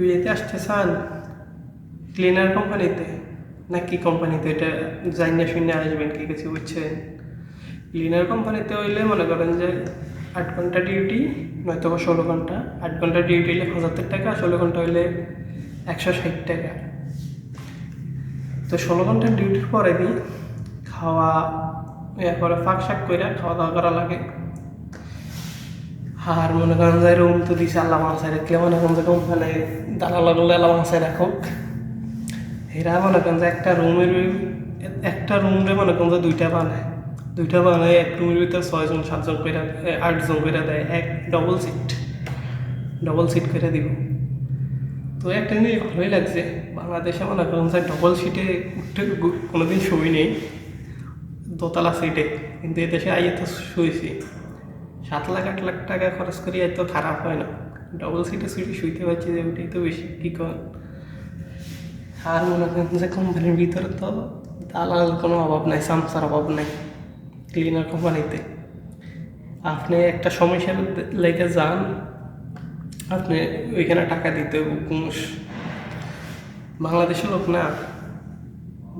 কুয়েতে আসতে চান ক্লিনার কোম্পানিতে না কি কোম্পানিতে এটা জানি না শুনে আসবেন কি কিছু বুঝছেন ক্লিনার কোম্পানিতে হইলে মনে করেন যে আট ঘণ্টা ডিউটি নয়তো বা ষোলো ঘণ্টা। আট ঘণ্টা ডিউটি হইলে পঁচাত্তর টাকা, ষোলো ঘণ্টা হইলে একশো ষাট টাকা। তো ষোলো ঘণ্টার ডিউটির পরে দিই, খাওয়া, এরপরে ফাঁক শাক করে খাওয়া দাওয়া করা লাগে। আর মনে করেন যে রুম তো দিছে আল্লাহ মাসায় রাখলে মনে করেন যে কোম্পানি দালাল লাগলে আল্লাহ মাসায় রাখুক। এরা মনে করেন যে একটা রুমের একটা রুমরে মনে করেন যে দুইটা বানায়। দুইটা বানায়, এক রুমের ভিতরে ছয়জন, সাতজন করে আটজন করে দেয়। এক ডবল সিট ডবল সিট করে দিব। তো একটা জিনিস ভালোই লাগছে। বাংলাদেশে মনে করেন যে ডবল সিটে উঠতে কোনোদিন শুই নেই। দোতলা সিটে কিন্তু এদেশে আইয়ে তো শুয়েছি সাত লাখ, আট লাখ টাকা খরচ করি এত খারাপ হয় না। ডবল সিটে শুয়ে শুইতে পারছি যে ওটাই তো বেশি, কী কর? আর মনে করেন যে কোম্পানির ভিতরে তো দালাল কোনো অভাব নাই, সামসার অভাব নাই ক্লিনার কোম্পানিতে আপনি একটা সমস্যার লেগে যান, আপনি ওইখানে টাকা দিতে ঘুষ বাংলাদেশের লোক না।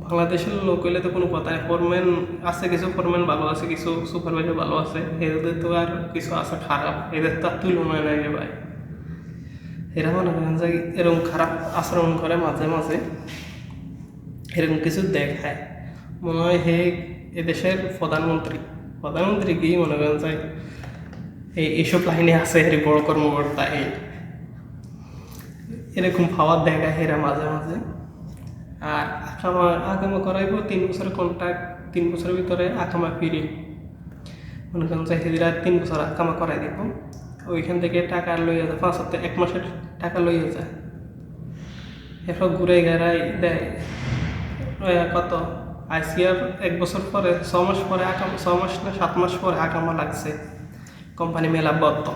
বাংলাদেশের লোক হইলে তো কোনো কথা ফোরম্যান আছে, কিছু ফোরম্যান ভালো আছে, কিছু সুপারভাইজার ভালো আছে। এদের তো আর কিছু আছে খারাপ। এদের তো আর তুলনায় নাই ভাই। এরা মনে করেন যে এরকম খারাপ আচরণ করে মাঝে মাঝে। এরকম কিছু দেখায়। মনে হয় হে এদেশের প্রধানমন্ত্রী। প্রধানমন্ত্রী কি মনে করেন যে এই এইসব লাইনে আছে হেরি বড় কর্মকর্তা এই। এরকম পাওয়ার দেখায় এরা মাঝে মাঝে। আর আকামা আকামা করাইব তিন বছরের কন্ট্রাক্ট তিন বছরের ভিতরে আকামা ফিরি মনে করেন হেদিরা তিন বছর আকামা করাই দিব। ওইখান থেকে টাকা লইয়া যায় পাঁচ সপ্তাহ এক মাসের টাকা লইয়া যায় এরপর ঘুরে গেড়াই দেয়। কত? আইসিআর এক বছর পরে ছ মাস পরে আকাম ছ মাস না সাত মাস পরে আকামা লাগছে। কোম্পানি মেলা বদ্ধ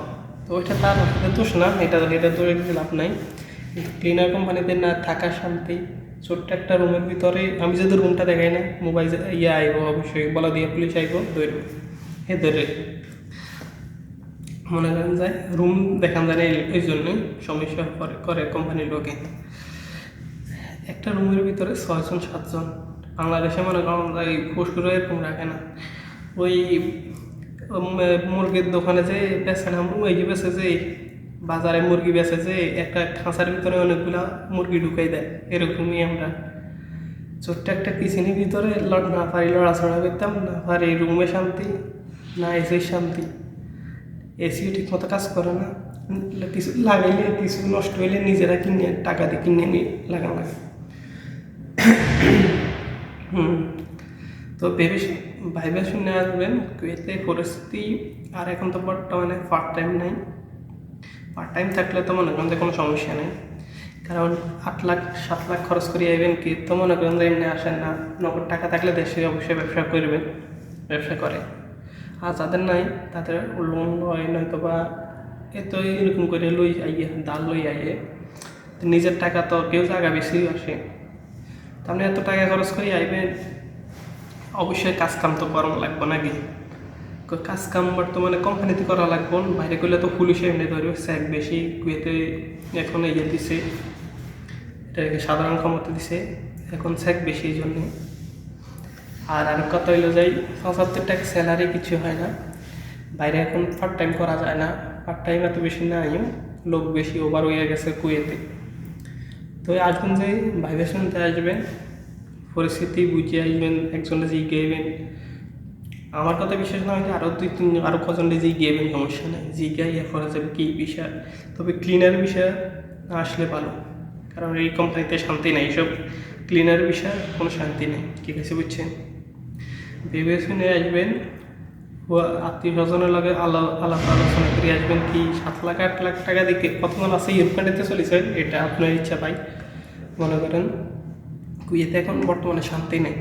তো ওইটা তার দোষ না, এটা এটা দিয়ে লাভ নাই। কিন্তু ক্লিনার কোম্পানিতে না থাকার শান্তি। ছোট্ট একটা রুমের ভিতরে, আমি যদি রুমটা দেখাই না মোবাইল ইয়ে আইব অবশ্যই, বলা দিয়ে পুলিশ আইব, ধরবে। হে, ধরে। মনে করেন যায় রুম দেখান যায় না এই- জন্যই সমস্যা করে করে কোম্পানির লোকে। একটা রুমের ভিতরে ছয়জন, সাতজন। বাংলাদেশে মনে করেন যায় ফুসকুরো এরকম রাখে না। ওই মুরগির দোকানে যে, বেচে না ওই যে বেচে যে বাজারে মুরগি বেচে যে একটা খাঁচার ভিতরে অনেকগুলা মুরগি ঢুকাই দেয়, এরকমই আমরা। ছোট্ট একটা কিচেনের ভিতরে না পারি লড়াচড়া করতাম, না পারি রুমে শান্তি, না এসে শান্তি। এসিও ঠিক মতো কাজ করে না। কিছু লাগাইলে, কিছু নষ্ট হইলে নিজেরা কিনে, টাকা দিয়ে কিনে নিয়ে লাগান লাগে। হুম। তো ভেবে ভাইবে শুনে আসবেন, কুয়েতে পরিস্থিতি, আর এখন তো বর্তমানে পার্ট টাইম নাই। পার্ট টাইম থাকলে তো মনে করেন কোনো সমস্যা নেই। কারণ আট লাখ, সাত লাখ খরচ করে আইবেন কি? তো মনে করেন যে এমনি আসেন না। নগদ টাকা থাকলে দেশে অবশ্যই ব্যবসা করবেন, ব্যবসা করে। আর যাদের নাই, তাদের লোন হয় নয়তো বা এত এরকম করে লই আইয়ে দাল লই আইয়ে। নিজের টাকা তো কেউ জায়গা বেশি আসে। আপনি এত টাকা খরচ করে আইবেন, অবশ্যই কাজ কাম তো করানো লাগবে নাকি? ক- কাজ কাম বর্তমানে কোম্পানিতে করা লাগবে। বাইরে করলে তো পুলিশে এমনি ধরবে স্যাক বেশি কুয়েতে এখন ইয়ে দিছে। এটাকে সাধারণ ক্ষমতা দিছে, এখন স্যাক বেশি এই জন্যে। আর আর কথা হইল যাই পঁচাত্তর টাকা স্যালারি কিছু হয় না। বাইরে এখন পার্ট টাইম করা যায় না। পার্ট টাইম এত বেশি নাই, লোক বেশি ওভার হয়ে গেছে কুয়েতে। তো আসবেন যে ভাইবে শুনতে আসবেন, পরিস্থিতি বুঝে আসবেন, একজনে গেবেন আমার কথা বিশ্বাস না হলে আরও দুই, তিন আরও কজনে যে গেবেন সমস্যা নেই। জিজ্ঞাই করা যাবে কি বিষয়? তবে ক্লিনার বিষয় না আসলে ভালো। কারণ এই কোম্পানিতে শান্তি নেই। এইসব ক্লিনার বিষয়ে, কোনো শান্তি নেই। ঠিক আছে বুঝছেন? ভেবে শুনে আসবেন আত্মীয় স্বজনের লগে আলো, আলাপ আলোচনা করে আসবেন কি? সাত লাখ, আট লাখ টাকা দিকে কতক্ষণ আছে ইউরোপানিতে চলেছে এটা আপনার ইচ্ছা পাই মনে করেন, কুয়েতে এখন বর্তমানে শান্তি নেই।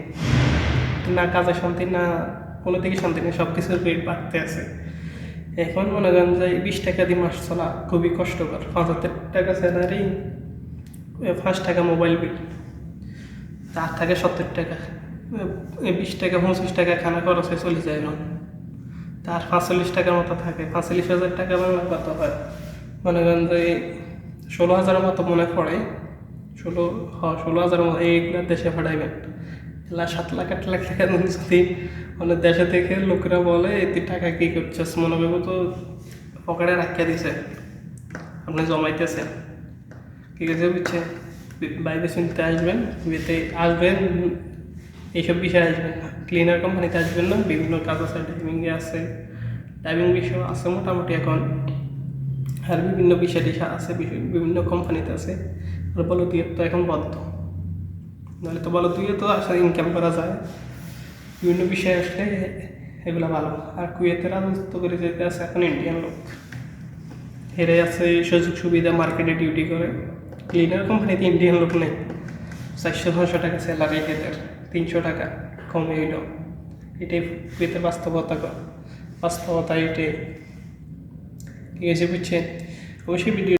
না কাজে শান্তি, না কোনো দিকে শান্তি নেই সব কিছুর রেট বাড়তে আছে। এখন মনে করেন যে বিশ টাকা দিয়ে মাস চলা খুবই কষ্টকর। পাঁচ হাজার টাকা স্যালারি পাঁচ টাকা মোবাইল বিল তার থাকে সত্তর টাকা। বিশ টাকা, পঁচিশ টাকা খানা খরচে চলে যায় এখন তার পাঁচচল্লিশ টাকার মতো থাকে। পাঁচচল্লিশ হাজার টাকা বাংলা কত হয়? মনে করেন যে ষোলো হাজারের মতো মনে পড়ে। ষোলো হ ষোলো হাজারের মতো, এইগুলো দেশে এলা সাত লাখ, আট লাখ টাকা যদি মানে দেশে থেকে লোকেরা বলে এতে টাকা কী করছিস? মনে হবে তো পকেটে রাখিয়া দিছে। আপনি জমাইতেছেন। ঠিক আছে, বুঝছেন? বাইরে শুনতে আসবেন, বিয়েতে আসবেন, এইসব বিষয়ে আসবেন না। ক্লিনার কোম্পানিতে আসবেন না, বিভিন্ন কাজ আছে ডাইভিংয়ে আছে ডাইভিং বিষয় আছে মোটামুটি এখন। আর বিভিন্ন বিষয় আছে, বিভিন্ন কোম্পানিতে আছে। আর বলো তো এখন বদ্ধ। নাহলে তো বলো দিয়ে তো আসলে ইনকাম করা যায়। বিভিন্ন বিষয়ে আসলে এগুলো ভালো। আর কুয়েতে রাজত্ব করে যেতে আছে এখন ইন্ডিয়ান লোক। হেরে আছে সুযোগ সুবিধা মার্কেটে ডিউটি করে। ক্লিনার কোম্পানিতে ইন্ডিয়ান লোক নেই। চারশো পাঁচশো টাকা স্যালারি এদের, তিনশো টাকা কমে এলো এটাই কুয়েতে বাস্তবতা বাস্তবতা এটাই। ঠিক আছে বুঝছেন? অবশ্যই ভিডিও